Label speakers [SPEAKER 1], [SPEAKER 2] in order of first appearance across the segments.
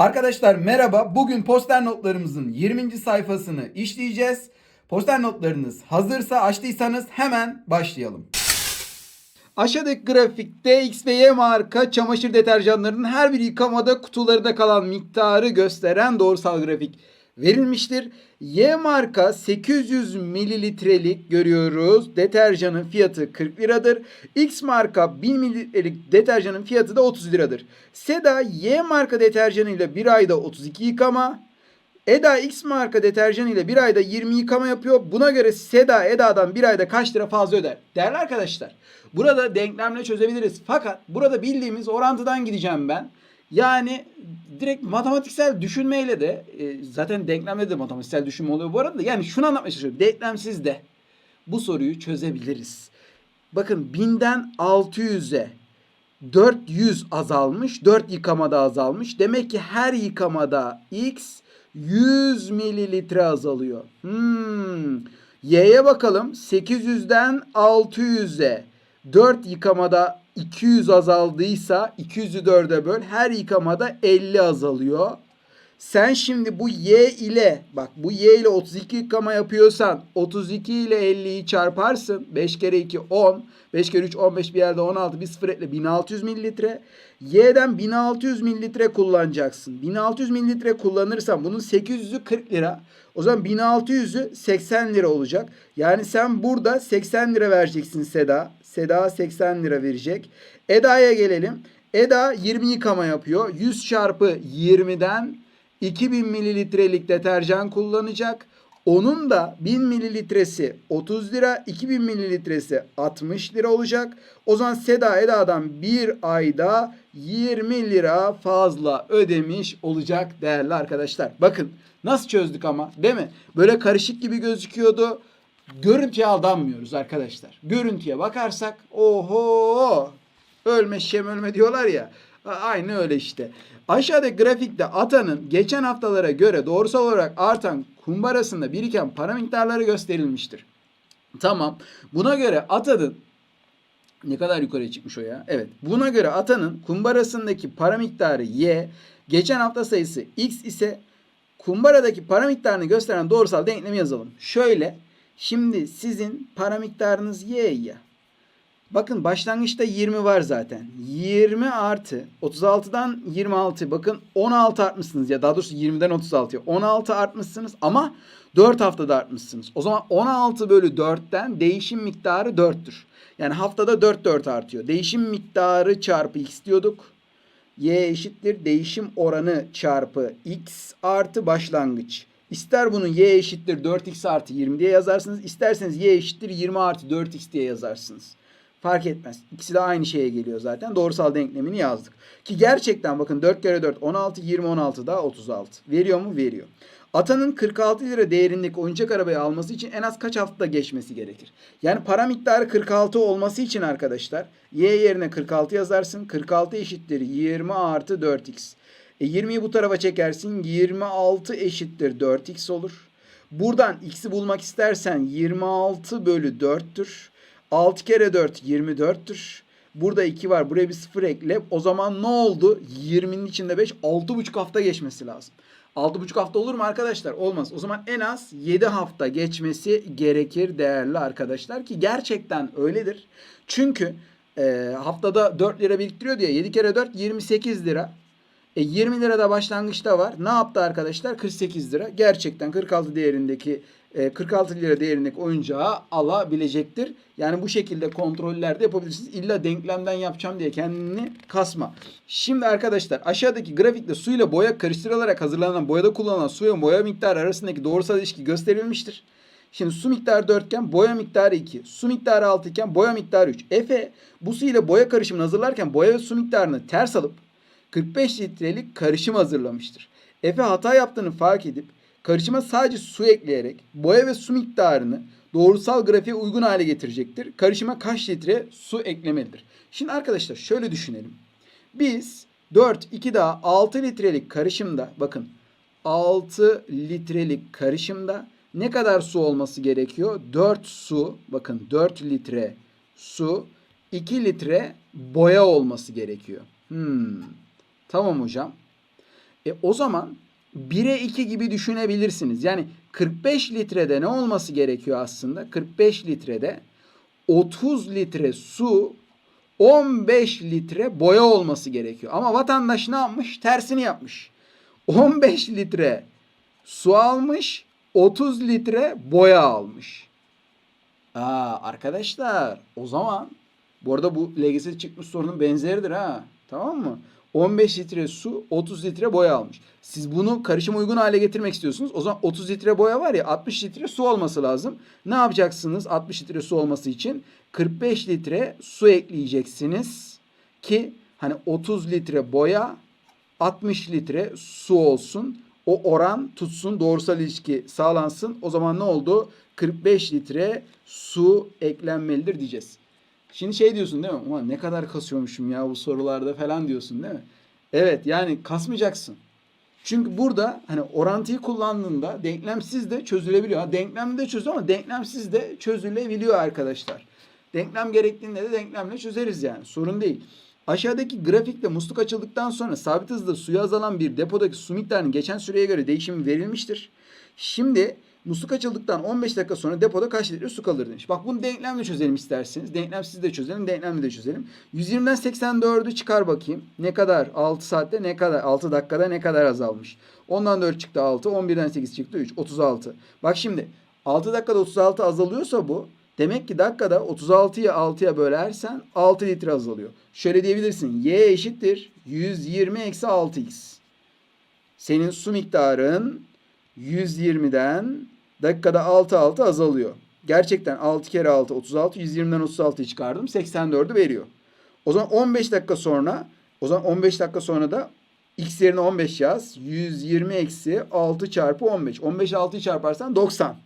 [SPEAKER 1] Arkadaşlar merhaba. Bugün poster notlarımızın 20. sayfasını işleyeceğiz. Poster notlarınız hazırsa açtıysanız hemen başlayalım. Aşağıdaki grafikte X ve Y marka çamaşır deterjanlarının her bir yıkamada kutularında kalan miktarı gösteren doğrusal grafik verilmiştir. Y marka 800 mililitrelik görüyoruz. Deterjanın fiyatı 40 liradır. X marka 1000 mililitrelik deterjanın fiyatı da 30 liradır. Seda Y marka deterjanıyla bir ayda 32 yıkama, Eda X marka deterjan ile bir ayda 20 yıkama yapıyor. Buna göre Seda Eda'dan bir ayda kaç lira fazla öder? Değerli arkadaşlar burada denklemle çözebiliriz. Fakat burada bildiğimiz orantıdan gideceğim ben. Yani direkt matematiksel düşünmeyle de e, zaten denklemle de matematiksel düşünme oluyor bu arada. da. Yani şunu anlatmaya çalışıyorum. Denklemsiz de bu soruyu çözebiliriz. Bakın 1000'den 600'e 400 azalmış. 4 yıkamada azalmış. Demek ki her yıkamada X 100 mililitre azalıyor. Hmm. Y'ye bakalım. 800'den 600'e 4 yıkamada 200 azaldıysa 200'ü 4'e böl. Her yıkamada 50 azalıyor. Sen şimdi bu y ile bak bu y ile 32 yıkama yapıyorsan 32 ile 50'yi çarparsın. 5 kere 2 10. 5 kere 3 15 bir yerde 16 bir sıfır ekle 1600 mililitre. Y'den 1600 mililitre kullanacaksın. 1600 mililitre kullanırsan bunun 800'ü 40 lira. O zaman 1600'ü 80 lira olacak. Yani sen burada 80 lira vereceksin Seda. Seda 80 lira verecek. Eda'ya gelelim. Eda 20 yıkama yapıyor. 100 çarpı 20'den 2000 mililitrelik deterjan kullanacak. Onun da 1000 mililitresi 30 lira, 2000 mililitresi 60 lira olacak. O zaman Seda Eda'dan bir ayda 20 lira fazla ödemiş olacak değerli arkadaşlar. Bakın nasıl çözdük ama değil mi? Böyle karışık gibi gözüküyordu. Görüntüye aldanmıyoruz arkadaşlar. Görüntüye bakarsak oho ölme şem ölme diyorlar ya. Aynı öyle işte. Aşağıdaki grafikte ATA'nın geçen haftalara göre doğrusal olarak artan kumbarasında biriken para miktarları gösterilmiştir. Tamam. Buna göre ATA'nın ne kadar yukarıya çıkmış o ya? Evet. Buna göre ATA'nın kumbarasındaki para miktarı Y, geçen hafta sayısı X ise kumbaradaki para miktarını gösteren doğrusal denklemi yazalım. Şöyle. Şimdi sizin para miktarınız Y ya. Bakın başlangıçta 20 var zaten. 20 artı 36'dan 26 bakın 16 artmışsınız ya daha doğrusu 20'den 36'ya 16 artmışsınız ama 4 haftada artmışsınız. O zaman 16 bölü 4'ten değişim miktarı 4'tür. Yani haftada 4 4 artıyor. Değişim miktarı çarpı x diyorduk. Y eşittir değişim oranı çarpı x artı başlangıç. İster bunu y eşittir 4x artı 20 diye yazarsınız. isterseniz y eşittir 20 artı 4x diye yazarsınız. Fark etmez. İkisi de aynı şeye geliyor zaten. Doğrusal denklemini yazdık. Ki gerçekten bakın 4 kere 4 16 20 16 daha 36. Veriyor mu? Veriyor. Atanın 46 lira değerindeki oyuncak arabayı alması için en az kaç hafta geçmesi gerekir? Yani para miktarı 46 olması için arkadaşlar y yerine 46 yazarsın. 46 eşittir 20 artı 4x. E 20'yi bu tarafa çekersin. 26 eşittir 4x olur. Buradan x'i bulmak istersen 26 bölü 4'tür. 6 kere 4 24'tür. Burada 2 var. Buraya bir 0 ekle. O zaman ne oldu? 20'nin içinde 5 6,5 hafta geçmesi lazım. 6,5 hafta olur mu arkadaşlar? Olmaz. O zaman en az 7 hafta geçmesi gerekir değerli arkadaşlar ki gerçekten öyledir. Çünkü e, haftada 4 lira biriktiriyor diye 7 kere 4 28 lira. E 20 lira da başlangıçta var. Ne yaptı arkadaşlar? 48 lira. Gerçekten 46 değerindeki 46 lira değerindeki oyuncağı alabilecektir. Yani bu şekilde kontroller de yapabilirsiniz. İlla denklemden yapacağım diye kendini kasma. Şimdi arkadaşlar aşağıdaki grafikte suyla boya karıştırılarak hazırlanan boyada kullanılan su ve boya miktarı arasındaki doğrusal ilişki gösterilmiştir. Şimdi su miktarı 4 iken boya miktarı 2. Su miktarı 6 iken boya miktarı 3. Efe bu su ile boya karışımını hazırlarken boya ve su miktarını ters alıp 45 litrelik karışım hazırlamıştır. Efe hata yaptığını fark edip karışıma sadece su ekleyerek boya ve su miktarını doğrusal grafiğe uygun hale getirecektir. Karışıma kaç litre su eklemelidir? Şimdi arkadaşlar şöyle düşünelim. Biz 4, 2 daha 6 litrelik karışımda bakın 6 litrelik karışımda ne kadar su olması gerekiyor? 4 su bakın 4 litre su 2 litre boya olması gerekiyor. Hmm. Tamam hocam. E o zaman 1'e 2 gibi düşünebilirsiniz. Yani 45 litrede ne olması gerekiyor aslında? 45 litrede 30 litre su 15 litre boya olması gerekiyor. Ama vatandaş ne yapmış? Tersini yapmış. 15 litre su almış, 30 litre boya almış. Aa, arkadaşlar o zaman bu arada bu LGS çıkmış sorunun benzeridir ha. Tamam mı? 15 litre su, 30 litre boya almış. Siz bunu karışım uygun hale getirmek istiyorsunuz. O zaman 30 litre boya var ya 60 litre su olması lazım. Ne yapacaksınız 60 litre su olması için? 45 litre su ekleyeceksiniz ki hani 30 litre boya 60 litre su olsun. O oran tutsun, doğrusal ilişki sağlansın. O zaman ne oldu? 45 litre su eklenmelidir diyeceğiz. Şimdi şey diyorsun değil mi? Ulan ne kadar kasıyormuşum ya bu sorularda falan diyorsun değil mi? Evet yani kasmayacaksın. Çünkü burada hani orantıyı kullandığında denklemsiz de çözülebiliyor. Ha, denklemli de çözüyor ama denklemsiz de çözülebiliyor arkadaşlar. Denklem gerektiğinde de denklemle çözeriz yani. Sorun değil. Aşağıdaki grafikte musluk açıldıktan sonra sabit hızda suya azalan bir depodaki su miktarının geçen süreye göre değişimi verilmiştir. Şimdi musluk açıldıktan 15 dakika sonra depoda kaç litre su kalır demiş. Bak bunu denklemle çözelim isterseniz. Denklemsiz de çözelim, denklemle de çözelim. 120'den 84'ü çıkar bakayım. Ne kadar? 6 saatte ne kadar? 6 dakikada ne kadar azalmış? Ondan 4 çıktı 6, 11'den 8 çıktı 3, 36. Bak şimdi 6 dakikada 36 azalıyorsa bu Demek ki dakikada 36'yı 6'ya bölersen 6 litre azalıyor. Şöyle diyebilirsin. Y eşittir 120 eksi 6x. Senin su miktarın 120'den dakikada 6 6 azalıyor. Gerçekten 6 kere 6 36. 120'den 36'yı çıkardım. 84'ü veriyor. O zaman 15 dakika sonra o zaman 15 dakika sonra da x yerine 15 yaz. 120 eksi 6 çarpı 15. 15 6'yı çarparsan 90.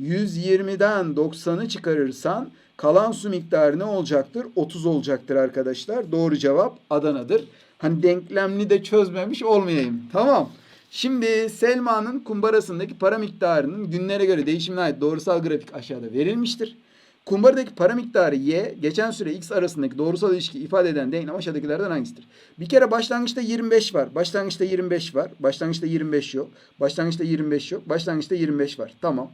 [SPEAKER 1] 120'den 90'ı çıkarırsan kalan su miktarı ne olacaktır? 30 olacaktır arkadaşlar. Doğru cevap Adana'dır. Hani denklemli de çözmemiş olmayayım. Tamam. Şimdi Selma'nın kumbarasındaki para miktarının günlere göre değişimine ait doğrusal grafik aşağıda verilmiştir. Kumbaradaki para miktarı y, geçen süre x arasındaki doğrusal ilişki ifade eden denklem aşağıdakilerden hangisidir? Bir kere başlangıçta 25 var. Başlangıçta 25 var. Başlangıçta 25 yok. Başlangıçta 25 yok. Başlangıçta 25 var. Tamam.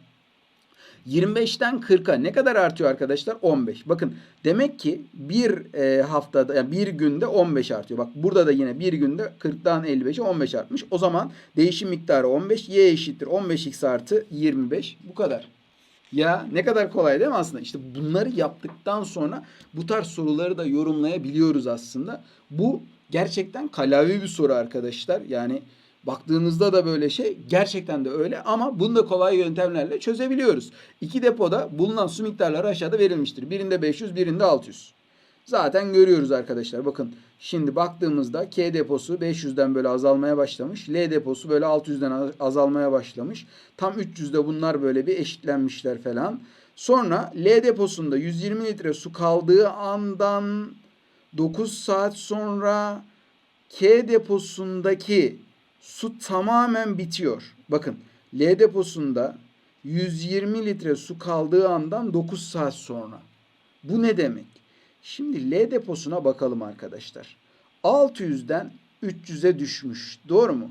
[SPEAKER 1] 25'ten 40'a ne kadar artıyor arkadaşlar? 15. Bakın demek ki bir e, haftada yani bir günde 15 artıyor. Bak burada da yine bir günde 40'tan 55'e 15 artmış. O zaman değişim miktarı 15. Y eşittir 15x artı 25. Bu kadar. Ya ne kadar kolay değil mi aslında? İşte bunları yaptıktan sonra bu tarz soruları da yorumlayabiliyoruz aslında. Bu gerçekten kalavi bir soru arkadaşlar. Yani Baktığınızda da böyle şey gerçekten de öyle ama bunu da kolay yöntemlerle çözebiliyoruz. İki depoda bulunan su miktarları aşağıda verilmiştir. Birinde 500, birinde 600. Zaten görüyoruz arkadaşlar. Bakın şimdi baktığımızda K deposu 500'den böyle azalmaya başlamış. L deposu böyle 600'den azalmaya başlamış. Tam 300'de bunlar böyle bir eşitlenmişler falan. Sonra L deposunda 120 litre su kaldığı andan 9 saat sonra K deposundaki su tamamen bitiyor. Bakın L deposunda 120 litre su kaldığı andan 9 saat sonra. Bu ne demek? Şimdi L deposuna bakalım arkadaşlar. 600'den 300'e düşmüş. Doğru mu?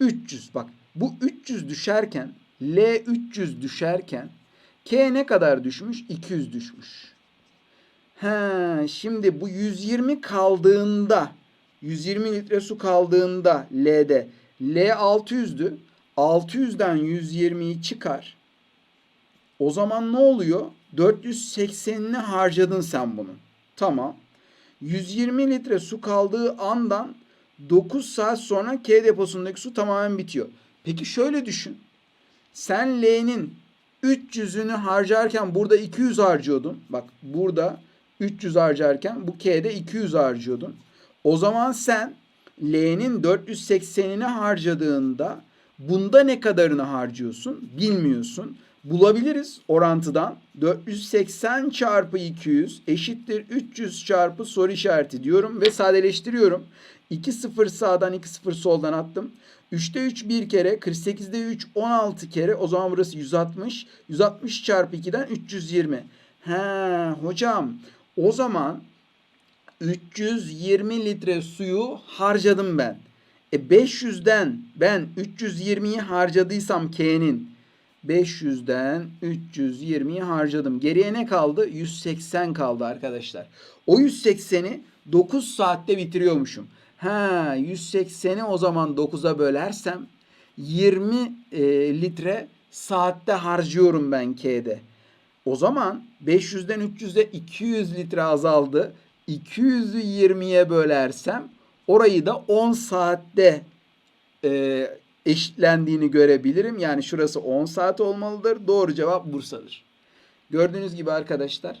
[SPEAKER 1] 300 bak bu 300 düşerken L 300 düşerken K ne kadar düşmüş? 200 düşmüş. He, şimdi bu 120 kaldığında 120 litre su kaldığında L'de L 600'dü. 600'den 120'yi çıkar. O zaman ne oluyor? 480'ini harcadın sen bunun. Tamam. 120 litre su kaldığı andan 9 saat sonra K deposundaki su tamamen bitiyor. Peki şöyle düşün. Sen L'nin 300'ünü harcarken burada 200 harcıyordun. Bak burada 300 harcarken bu K'de 200 harcıyordun. O zaman sen L'nin 480'ini harcadığında bunda ne kadarını harcıyorsun bilmiyorsun. Bulabiliriz orantıdan. 480 çarpı 200 eşittir 300 çarpı soru işareti diyorum ve sadeleştiriyorum. 2 sıfır sağdan 2 sıfır soldan attım. 3'te 3 bir kere 48'de 3 16 kere o zaman burası 160. 160 çarpı 2'den 320. He hocam o zaman 320 litre suyu harcadım ben. E 500'den ben 320'yi harcadıysam K'nin 500'den 320'yi harcadım. Geriye ne kaldı? 180 kaldı arkadaşlar. O 180'i 9 saatte bitiriyormuşum. Ha 180'i o zaman 9'a bölersem 20 e, litre saatte harcıyorum ben K'de. O zaman 500'den 300'e 200 litre azaldı. 200'ü 20'ye bölersem orayı da 10 saatte e, eşitlendiğini görebilirim. Yani şurası 10 saat olmalıdır. Doğru cevap Bursa'dır. Gördüğünüz gibi arkadaşlar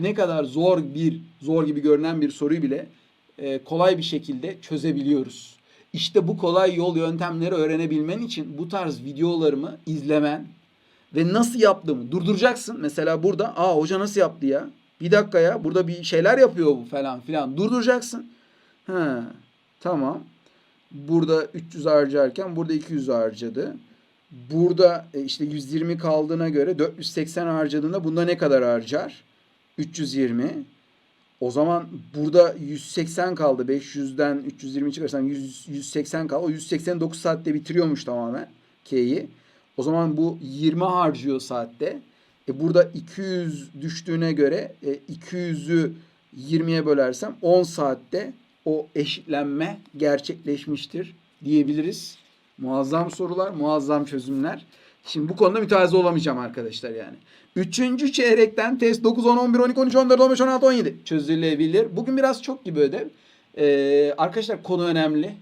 [SPEAKER 1] ne kadar zor bir zor gibi görünen bir soruyu bile e, kolay bir şekilde çözebiliyoruz. İşte bu kolay yol yöntemleri öğrenebilmen için bu tarz videolarımı izlemen ve nasıl yaptığımı durduracaksın. Mesela burada aa hoca nasıl yaptı ya? Bir dakika ya burada bir şeyler yapıyor bu falan filan. Durduracaksın. Ha, tamam. Burada 300 harcarken burada 200 harcadı. Burada e, işte 120 kaldığına göre 480 harcadığında bunda ne kadar harcar? 320. O zaman burada 180 kaldı. 500'den 320 çıkarsam 100, 180 kaldı. O 189 saatte bitiriyormuş tamamen K'yi. O zaman bu 20 harcıyor saatte. E burada 200 düştüğüne göre e, 200'ü 20'ye bölersem 10 saatte o eşitlenme gerçekleşmiştir diyebiliriz. Muazzam sorular, muazzam çözümler. Şimdi bu konuda mütevazi olamayacağım arkadaşlar yani. Üçüncü çeyrekten test 9, 10, 11, 12, 13, 14, 15, 16, 17 çözülebilir. Bugün biraz çok gibi ödev. Ee, arkadaşlar konu önemli.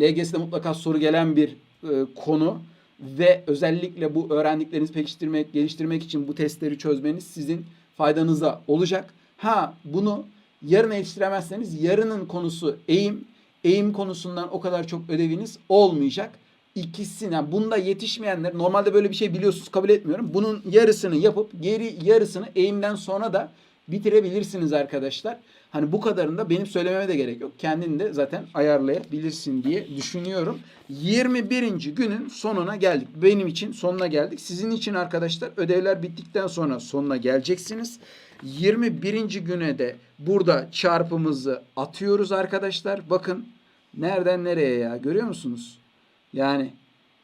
[SPEAKER 1] LGS'de mutlaka soru gelen bir e, konu ve özellikle bu öğrendiklerinizi pekiştirmek, geliştirmek için bu testleri çözmeniz sizin faydanıza olacak. Ha bunu yarın yetiştiremezseniz yarının konusu eğim. Eğim konusundan o kadar çok ödeviniz olmayacak. İkisine bunda yetişmeyenler normalde böyle bir şey biliyorsunuz kabul etmiyorum. Bunun yarısını yapıp geri yarısını eğimden sonra da bitirebilirsiniz arkadaşlar. Hani bu kadarını da benim söylememe de gerek yok. Kendin de zaten ayarlayabilirsin diye düşünüyorum. 21. günün sonuna geldik. Benim için sonuna geldik. Sizin için arkadaşlar ödevler bittikten sonra sonuna geleceksiniz. 21. güne de burada çarpımızı atıyoruz arkadaşlar. Bakın nereden nereye ya görüyor musunuz? Yani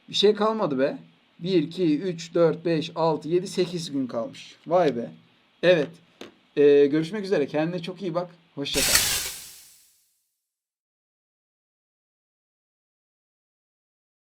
[SPEAKER 1] bir şey kalmadı be. 1, 2, 3, 4, 5, 6, 7, 8 gün kalmış. Vay be. Evet. Ee, görüşmek üzere. Kendine çok iyi bak. Hoşçakal.